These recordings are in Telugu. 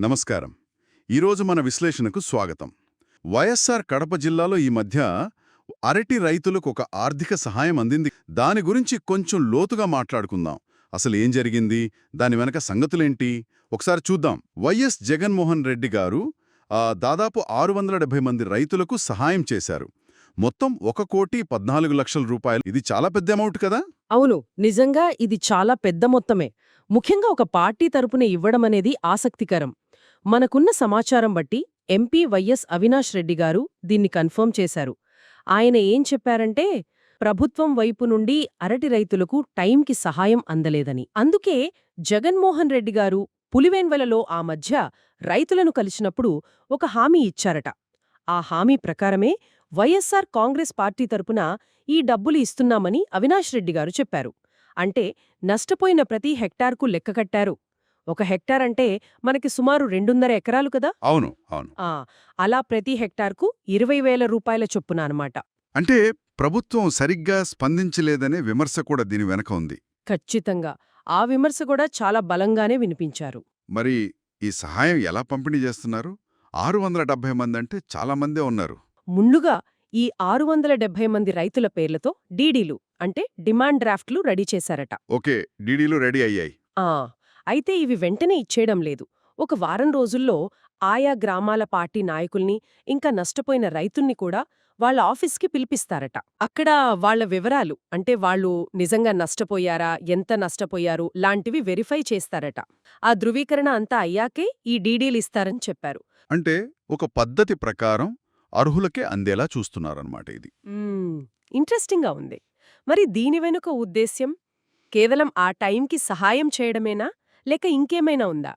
నమస్కారం. ఈరోజు మన విశ్లేషణకు స్వాగతం. వైఎస్ఆర్ కడప జిల్లాలో ఈ మధ్య అరటి రైతులకు ఒక ఆర్థిక సహాయం అందింది. దాని గురించి కొంచెం లోతుగా మాట్లాడుకుందాం. అసలు ఏం జరిగింది? దాని వెనక సంగతులేంటి? ఒకసారి చూద్దాం. వైఎస్ జగన్మోహన్ రెడ్డి గారు ఆ, దాదాపు ఆరు వందల డెబ్బై మంది రైతులకు సహాయం చేశారు. మొత్తం ఒక కోటి పద్నాలుగు లక్షల రూపాయలు. ఇది చాలా పెద్ద అమౌంట్ కదా? అవును. నిజంగా ఇది చాలా పెద్ద మొత్తమే. ముఖ్యంగా ఒక పార్టీ తరపున ఇవ్వడం అనేది ఆసక్తికరం. మనకున్న సమాచారం బట్టి ఎంపీ వైఎస్ అవినాష్ రెడ్డి గారు దీన్ని కన్ఫర్మ్ చేశారు. ఆయన ఏం చెప్పారంటే ప్రభుత్వం వైపు నుండి అరటి రైతులకు టైంకి సహాయం అందలేదని. అందుకే జగన్మోహన్ రెడ్డి గారు పులివెన్వెలలో ఆ మధ్య రైతులను కలిసినప్పుడు ఒక హామీ ఇచ్చారట. ఆ హామీ ప్రకారమే వైఎస్సార్ కాంగ్రెస్ పార్టీ తరపున ఈ డబ్బులు ఇస్తున్నామని అవినాష్ రెడ్డి గారు చెప్పారు. అంటే నష్టపోయిన ప్రతి హెక్టార్కు లెక్కకట్టారు ఒక హెక్టార్ అంటే మనకి సుమారు రెండున్నర ఎకరాలు కదా? అవును అవును. ఆ అలా ప్రతి హెక్టార్కు ఇరవై వేల రూపాయల చొప్పున అనమాట అంటే ప్రభుత్వం సరిగ్గా స్పందించలేదనే విమర్శ కూడా దీని వెనక ఉంది. ఖచ్చితంగా. ఆ విమర్శ కూడా చాలా బలంగానే వినిపించారు. మరి ఈ సహాయం ఎలా పంపిణీ చేస్తున్నారు? ఆరు వందల డెబ్బై మంది అంటే చాలా మందే ఉన్నారు. ముందుగా ఈ ఆరు వందల డెబ్బై మంది రైతుల పేర్లతో డీడీలు అంటే డిమాండ్ డ్రాఫ్ట్లు రెడీ చేశారట. ఓకే డీడీలు రెడీ అయ్యాయి. ఆ అయితే ఇవి వెంటనే ఇచ్చేయడం లేదు. ఒక వారం రోజుల్లో ఆయా గ్రామాల పార్టీ నాయకుల్ని ఇంకా నష్టపోయిన రైతుల్ని కూడా వాళ్ళ ఆఫీస్కి పిలిపిస్తారట. అక్కడ వాళ్ళ వివరాలు అంటే వాళ్ళు నిజంగా నష్టపోయారా ఎంత నష్టపోయారు లాంటివి వెరిఫై చేస్తారట. ఆ ధృవీకరణ అంతా అయ్యాకే ఈ డీడీలు ఇస్తారని చెప్పారు. అంటే ఒక పద్ధతి ప్రకారం అర్హులకే అందేలా చూస్తున్నారన్నమాట ఇది. ఇంట్రెస్టింగ్గా ఉంది. మరి దీని వెనుక ఉద్దేశ్యం కేవలం ఆ టైంకి సహాయం చేయడమేనా? లేక ఇంకేమైనా ఉందా?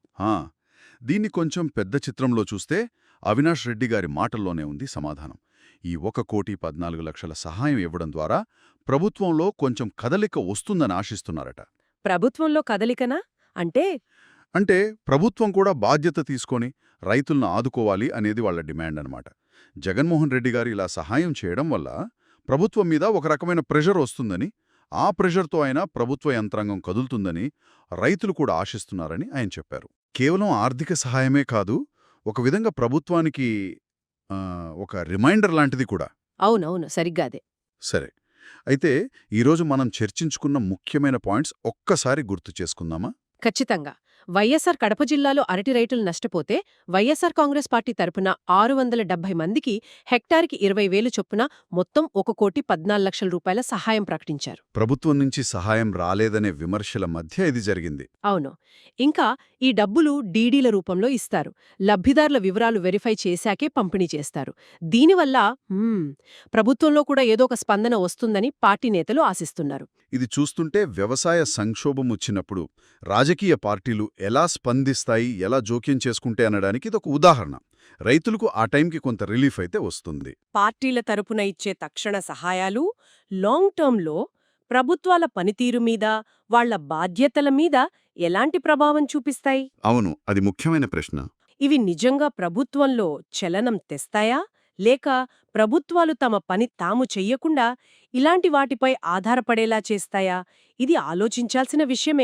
దీన్ని కొంచెం పెద్ద చిత్రంలో చూస్తే అవినాష్ రెడ్డి గారి మాటల్లోనే ఉంది సమాధానం. ఈ ఒక కోటి పద్నాలుగు లక్షల సహాయం ఇవ్వడం ద్వారా ప్రభుత్వంలో కొంచెం కదలిక వస్తుందని ఆశిస్తున్నారట. ప్రభుత్వంలో కదలికనా? అంటే? అంటే ప్రభుత్వం కూడా బాధ్యత తీసుకొని రైతులను ఆదుకోవాలి అనేది వాళ్ళ డిమాండ్ అన్నమాట. జగన్మోహన్ రెడ్డి గారు ఇలా సహాయం చేయడం వల్ల ప్రభుత్వం మీద ఒక రకమైన ప్రెషర్ వస్తుందని ఆ ప్రెషర్తో అయినా ప్రభుత్వ యంత్రాంగం కదులుతుందని రైతులు కూడా ఆశిస్తున్నారని ఆయన చెప్పారు. కేవలం ఆర్థిక సహాయమే కాదు ఒక విధంగా ప్రభుత్వానికి ఒక రిమైండర్ లాంటిది కూడా. అవునవును సరిగ్గా అదే. సరే అయితే ఈరోజు మనం చర్చించుకున్న ముఖ్యమైన పాయింట్స్ ఒక్కసారి గుర్తు చేసుకుందామా? ఖచ్చితంగా. వైఎస్సార్ కడప జిల్లాలో అరటి రైతులు నష్టపోతే వైఎస్సార్ కాంగ్రెస్ పార్టీ తరపున ఆరు వందల డెబ్బై మందికి హెక్టార్కి ఇరవై వేలు చొప్పున మొత్తం ఒక కోటి పద్నాలుగు లక్షల రూపాయల సహాయం ప్రకటించారు. ప్రభుత్వం నుంచి సహాయం రాలేదనే విమర్శల మధ్య ఇది జరిగింది. అవును. ఇంకా ఈ డబ్బులు డీడీల రూపంలో ఇస్తారు. లబ్ధిదారుల వివరాలు వెరిఫై చేశాకే పంపిణీ చేస్తారు. దీనివల్ల ప్రభుత్వంలో కూడా ఏదో ఒక స్పందన వస్తుందని పార్టీ నేతలు ఆశిస్తున్నారు. ఇది చూస్తుంటే వ్యవసాయ సంక్షోభం వచ్చినప్పుడు రాజకీయ పార్టీలు ఎలా స్పందిస్తాయి ఎలా జోక్యం చేసుకుంటే అనడానికి ఇదొక ఉదాహరణ. రైతులకు ఆ టైంకి కొంత రిలీఫ్ అయితే వస్తుంది. పార్టీల తరపున ఇచ్చే తక్షణ సహాయాలు లాంగ్ టర్మ్లో ప్రభుత్వాల పనితీరు మీద వాళ్ళ బాధ్యతల మీద ఎలాంటి ప్రభావం చూపిస్తాయి? అవును అది ముఖ్యమైన ప్రశ్న. ఇవి నిజంగా ప్రభుత్వంలో చలనం తెస్తాయా? లేక ప్రభుత్వాలు తమ పని తాము చెయ్యకుండా ఇలాంటి వాటిపై ఆధారపడేలా చేస్తాయా? ఇది ఆలోచించాల్సిన విషయమే.